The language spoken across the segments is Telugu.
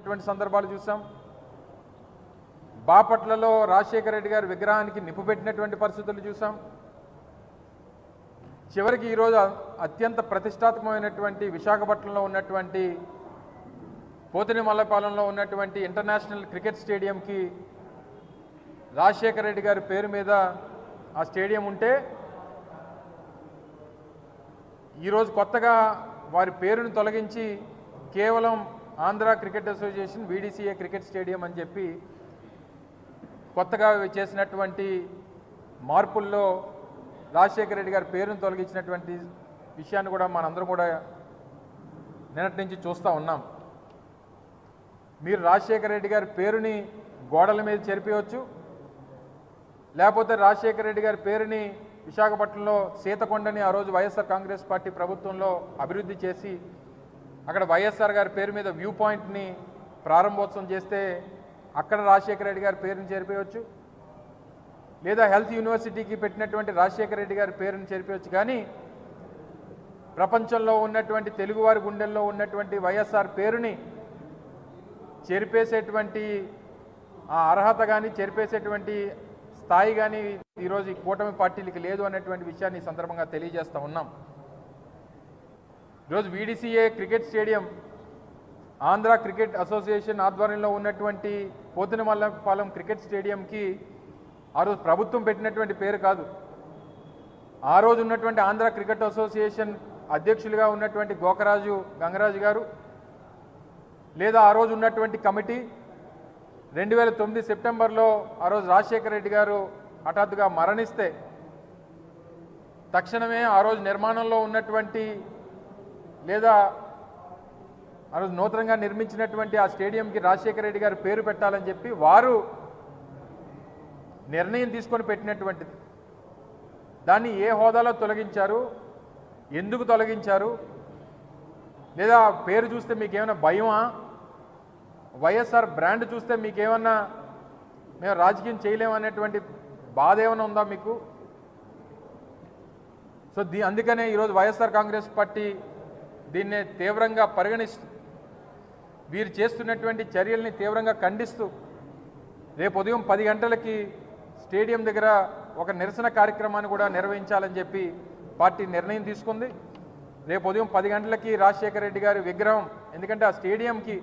అటువంటి సందర్భాలు చూసాం. బాపట్లలో రాజశేఖర రెడ్డి గారి విగ్రహానికి నిప్పు పెట్టినటువంటి పరిస్థితులు చూసాం. చివరికి ఈరోజు అత్యంత ప్రతిష్టాత్మకమైనటువంటి విశాఖపట్నంలో ఉన్నటువంటి పోతిని మల్లపాలెంలో ఉన్నటువంటి ఇంటర్నేషనల్ క్రికెట్ స్టేడియంకి రాజశేఖర రెడ్డి గారి పేరు మీద ఆ స్టేడియం ఉంటే ఈరోజు కొత్తగా వారి పేరును తొలగించి కేవలం Andhra cricket association VDCA cricket stadium అని చెప్పి కొత్తగా చేసినటువంటి మార్పుల్లో రాజశేఖర రెడ్డి గారి పేరును తొలగించినటువంటి విషయాన్ని కూడా మనందరం కూడా నిన్నటి నుంచి చూస్తూ ఉన్నాం. మీరు రాజశేఖర రెడ్డి గారి పేరుని గోడల మీద చెరిపేయవచ్చు లేకపోతే రాజశేఖర రెడ్డి గారి పేరుని విశాఖపట్నంలో సీతకొండని ఆ రోజు వైఎస్ఆర్ కాంగ్రెస్ పార్టీ ప్రభుత్వంలో అభివృద్ధి చేసి అక్కడ వైఎస్ఆర్ గారి పేరు మీద వ్యూ పాయింట్ని ప్రారంభోత్సవం చేస్తే అక్కడ రాజశేఖర రెడ్డి గారి పేరుని చేరిపోయవచ్చు లేదా హెల్త్ యూనివర్సిటీకి పెట్టినటువంటి రాజశేఖర రెడ్డి గారి పేరుని చేరిపోవచ్చు కానీ ప్రపంచంలో ఉన్నటువంటి తెలుగువారి గుండెల్లో ఉన్నటువంటి వైఎస్ఆర్ పేరుని చెరిపేసేటువంటి ఆ అర్హత కానీ చెరిపేసేటువంటి స్థాయి కానీ ఈరోజు ఈ కూటమి పార్టీలకి లేదు అనేటువంటి విషయాన్ని ఈ సందర్భంగా తెలియజేస్తూ ఉన్నాం. ఈరోజు VDCA cricket stadium Andhra cricket association ఆధ్వర్యంలో ఉన్నటువంటి పోతినమల్లపాలెం క్రికెట్ స్టేడియంకి ఆ రోజు ప్రభుత్వం పెట్టినటువంటి పేరు కాదు. ఆ రోజు ఉన్నటువంటి ఆంధ్ర క్రికెట్ అసోసియేషన్ అధ్యక్షులుగా ఉన్నటువంటి గోకరాజు గంగరాజు గారు లేదా ఆ రోజు ఉన్నటువంటి కమిటీ రెండు వేల తొమ్మిది సెప్టెంబర్లో ఆ రోజు రాజశేఖర రెడ్డి గారు హఠాత్తుగా మరణిస్తే తక్షణమే ఆ రోజు నిర్మాణంలో ఉన్నటువంటి లేదా ఆ రోజు నూతనంగా నిర్మించినటువంటి ఆ స్టేడియంకి రాజశేఖర రెడ్డి గారు పేరు పెట్టాలని చెప్పి వారు నిర్ణయం తీసుకొని పెట్టినటువంటిది. దాన్ని ఏ హోదాలో తొలగించారు? ఎందుకు తొలగించారు? లేదా పేరు చూస్తే మీకేమైనా భయమా? వైఎస్ఆర్ బ్రాండ్ చూస్తే మీకేమన్నా మేము రాజకీయం చేయలేమనేటువంటి బాధ ఏమైనా ఉందా మీకు? సో దీ అందుకనే ఈరోజు వైఎస్ఆర్ కాంగ్రెస్ పార్టీ దీన్నే తీవ్రంగా పరిగణిస్తూ వీరు చేస్తున్నటువంటి చర్యల్ని తీవ్రంగా ఖండిస్తూ రేపు ఉదయం పది గంటలకి స్టేడియం దగ్గర ఒక నిరసన కార్యక్రమాన్ని కూడా నిర్వహించాలని చెప్పి పార్టీ నిర్ణయం తీసుకుంది. రేపు ఉదయం పది గంటలకి రాజశేఖర రెడ్డి గారి విగ్రహం ఎందుకంటే ఆ స్టేడియంకి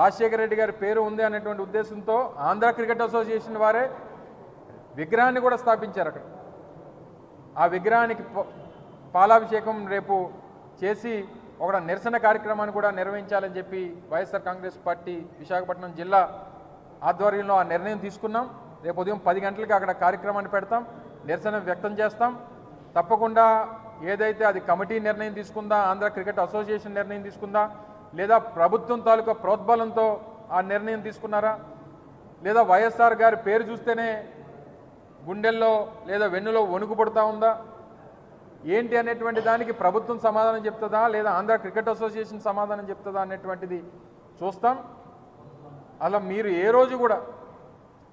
రాజశేఖర రెడ్డి గారి పేరు ఉంది అనేటువంటి ఉద్దేశంతో ఆంధ్ర క్రికెట్ అసోసియేషన్ వారే విగ్రహాన్ని కూడా స్థాపించారు అక్కడ. ఆ విగ్రహానికి పాలాభిషేకం రేపు చేసి ఒక నిరసన కార్యక్రమాన్ని కూడా నిర్వహించాలని చెప్పి వైఎస్ఆర్ కాంగ్రెస్ పార్టీ విశాఖపట్నం జిల్లా ఆధ్వర్యంలో ఆ నిర్ణయం తీసుకున్నాం. రేపు ఉదయం పది గంటలకి అక్కడ కార్యక్రమాన్ని పెడతాం. నిరసన వ్యక్తం చేస్తాం. తప్పకుండా ఏదైతే అది కమిటీ నిర్ణయం తీసుకుందా ఆంధ్ర క్రికెట్ అసోసియేషన్ నిర్ణయం తీసుకుందా లేదా ప్రభుత్వం తాలూకా ప్రోద్బలంతో ఆ నిర్ణయం తీసుకున్నారా లేదా వైఎస్ఆర్ గారి పేరు చూస్తేనే గుండెల్లో లేదా వెన్నులో వణుకు పడుతూ ఉందా ఏంటి అనేటువంటి దానికి ప్రభుత్వం సమాధానం చెప్తుందా? లేదా ఆంధ్ర క్రికెట్ అసోసియేషన్ సమాధానం చెప్తుందా అనేటువంటిది చూస్తాం. అలా మీరు ఏ రోజు కూడా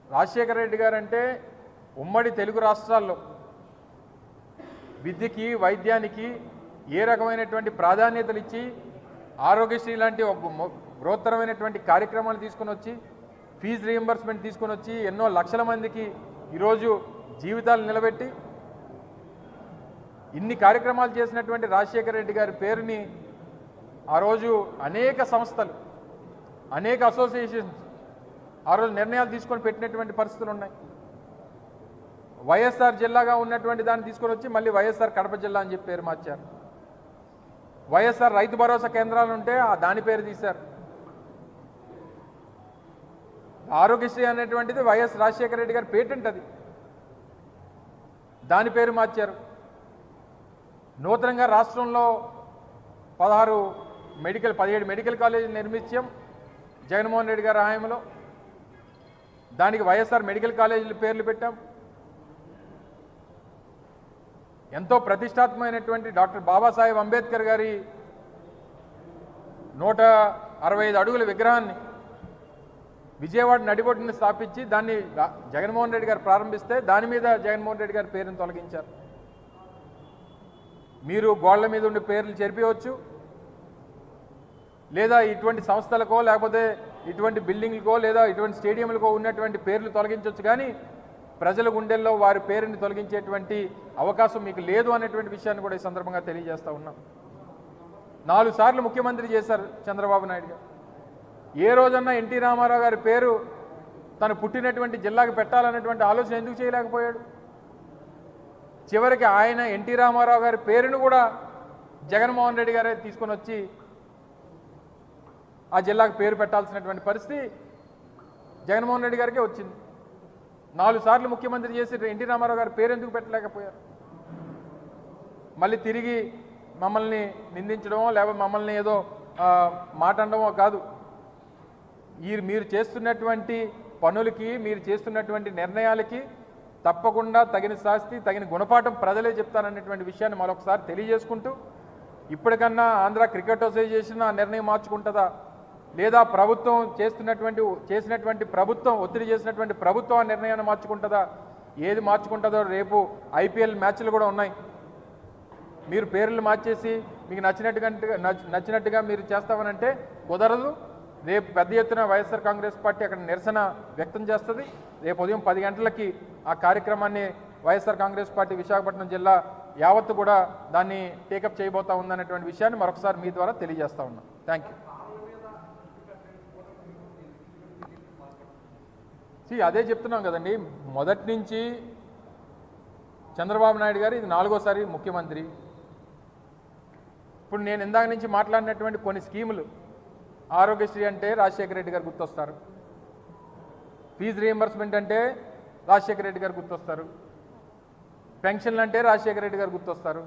రాజశేఖర రెడ్డి గారంటే ఉమ్మడి తెలుగు రాష్ట్రాల్లో విద్యకి వైద్యానికి ఏ రకమైనటువంటి ప్రాధాన్యతలు ఇచ్చి ఆరోగ్యశ్రీ లాంటి ఒక బృహత్తరమైనటువంటి కార్యక్రమాలు తీసుకొని వచ్చి ఫీజు రీఎంబర్స్మెంట్ తీసుకొని వచ్చి ఎన్నో లక్షల మందికి ఈరోజు జీవితాలు నిలబెట్టి ఇన్ని కార్యక్రమాలు చేసినటువంటి రాజశేఖర రెడ్డి గారి పేరుని ఆ రోజు అనేక సంస్థలు అనేక అసోసియేషన్స్ ఆ రోజు నిర్ణయాలు తీసుకొని పెట్టినటువంటి పరిస్థితులు ఉన్నాయి. వైఎస్ఆర్ జిల్లాగా ఉన్నటువంటి దాన్ని తీసుకొని వచ్చి మళ్ళీ వైఎస్ఆర్ కడప జిల్లా అని చెప్పి పేరు మార్చారు. వైఎస్ఆర్ రైతు భరోసా కేంద్రాలు ఉంటే ఆ దాని పేరు తీశారు. ఆరోగ్యశ్రీ అనేటువంటిది వైఎస్ రాజశేఖర రెడ్డి గారి పేటెంట్ అది. దాని పేరు మార్చారు. నూతనంగా రాష్ట్రంలో పదహారు మెడికల్ పదిహేడు మెడికల్ కాలేజీలు నిర్మించాం జగన్మోహన్ రెడ్డి గారి హయాంలో దానికి వైఎస్ఆర్ మెడికల్ కాలేజీలు పేర్లు పెట్టాం. ఎంతో ప్రతిష్టాత్మకమైనటువంటి డాక్టర్ బాబాసాహెబ్ అంబేద్కర్ గారి నూట అరవై ఐదు అడుగుల విగ్రహాన్ని విజయవాడ నడిబొడ్డుని స్థాపించి దాన్ని జగన్మోహన్ రెడ్డి గారు ప్రారంభిస్తే దాని మీద జగన్మోహన్ రెడ్డి గారి పేరును తొలగించారు. మీరు గోళ్ళ మీద ఉండి పేర్లు చెరిపేయవచ్చు? లేదా ఇటువంటి సంస్థలకో లేకపోతే ఇటువంటి బిల్డింగ్లకో లేదా ఇటువంటి స్టేడియంలకో ఉన్నటువంటి పేర్లు తొలగించవచ్చు కానీ ప్రజల గుండెల్లో వారి పేరుని తొలగించేటువంటి అవకాశం మీకు లేదు అనేటువంటి విషయాన్ని కూడా ఈ సందర్భంగా తెలియజేస్తూ ఉన్నాం. నాలుగు సార్లు ముఖ్యమంత్రి చేశారు చంద్రబాబు నాయుడు గారు. ఏ రోజన్నా ఎన్టీ రామారావు గారి పేరు తను పుట్టినటువంటి జిల్లాకు పెట్టాలన్నటువంటి ఆలోచన ఎందుకు చేయలేకపోయాడు? చివరికి ఆయన ఎన్టీ రామారావు గారి పేరును కూడా జగన్మోహన్ రెడ్డి గారే తీసుకొని వచ్చి ఆ జిల్లాకు పేరు పెట్టాల్సినటువంటి పరిస్థితి జగన్మోహన్ రెడ్డి గారికే వచ్చింది. నాలుగు సార్లు ముఖ్యమంత్రి చేసి ఎన్టీ రామారావు గారి పేరు ఎందుకు పెట్టలేకపోయారు? మళ్ళీ తిరిగి మమ్మల్ని నిందించడమో లేకపోతే మమ్మల్ని ఏదో ఆ, మాట కాదు. ఈ మీరు చేస్తున్నటువంటి పనులకి మీరు చేస్తున్నటువంటి నిర్ణయాలకి తప్పకుండా తగిన శాస్తి తగిన గుణపాఠం ప్రజలే చెప్తారనేటువంటి విషయాన్ని మరొకసారి తెలియజేసుకుంటూ ఇప్పటికన్నా ఆంధ్ర క్రికెట్ అసోసియేషన్ ఆ నిర్ణయం మార్చుకుంటుందా? లేదా ప్రభుత్వం చేస్తున్నటువంటి చేసినటువంటి ప్రభుత్వం ఒత్తిడి చేసినటువంటి ప్రభుత్వం ఆ నిర్ణయాన్ని మార్చుకుంటుందా? ఏది మార్చుకుంటుందో రేపు ఐపీఎల్ మ్యాచ్లు కూడా ఉన్నాయి. మీరు పేర్లు మార్చేసి మీకు నచ్చినట్టుగా నచ్చినట్టుగా మీరు చేస్తామనంటే కుదరదు. రేపు పెద్ద ఎత్తున వైఎస్ఆర్ కాంగ్రెస్ పార్టీ అక్కడ నిరసన వ్యక్తం చేస్తుంది. రేపు ఉదయం పది గంటలకి ఆ కార్యక్రమాన్ని వైఎస్ఆర్ కాంగ్రెస్ పార్టీ విశాఖపట్నం జిల్లా యావత్తు కూడా దాన్ని టేకప్ చేయబోతా ఉందనేటువంటి విషయాన్ని మరొకసారి మీ ద్వారా తెలియజేస్తా ఉన్నా. Thank you. సి అదే చెప్తున్నాం కదండి. మొదటి నుంచి చంద్రబాబు నాయుడు గారు ఇది నాలుగోసారి ముఖ్యమంత్రి. ఇప్పుడు నేను ఇందాక నుంచి మాట్లాడినటువంటి కొన్ని స్కీములు ఆరోగ్యశ్రీ అంటే రాజశేఖర రెడ్డి గారు గుర్తొస్తారు. ఫీజు రియంబర్స్మెంట్ అంటే రాజశేఖర రెడ్డి గారు గుర్తొస్తారు. పెన్షన్లు అంటే రాజశేఖర రెడ్డి గారు గుర్తొస్తారు.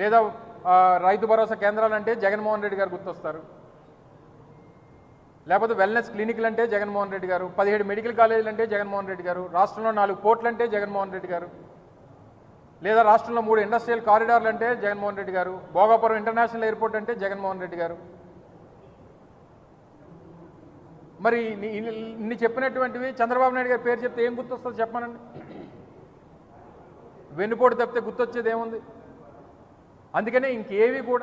లేదా రైతు భరోసా కేంద్రాలు అంటే జగన్మోహన్ రెడ్డి గారు గుర్తొస్తారు. లేకపోతే వెల్నెస్ క్లినిక్లు అంటే జగన్మోహన్ రెడ్డి గారు పదిహేడు మెడికల్ కాలేజీలు అంటే జగన్మోహన్ రెడ్డి గారు రాష్ట్రంలో నాలుగు పోర్ట్లు అంటే జగన్మోహన్ రెడ్డి గారు లేదా రాష్ట్రంలో మూడు ఇండస్ట్రియల్ కారిడార్లు అంటే జగన్మోహన్ రెడ్డి గారు భోగాపురం ఇంటర్నేషనల్ ఎయిర్పోర్ట్ అంటే జగన్మోహన్ రెడ్డి గారు మరి ఇన్ని- చెప్పినటువంటివి చంద్రబాబు నాయుడు గారి పేరు చెప్తే ఏం గుర్తొస్తుందో చెప్పనండి వెన్నుపోటు తప్పితే గుర్తొచ్చేది ఏముంది? అందుకనే ఇంకేవి కూడా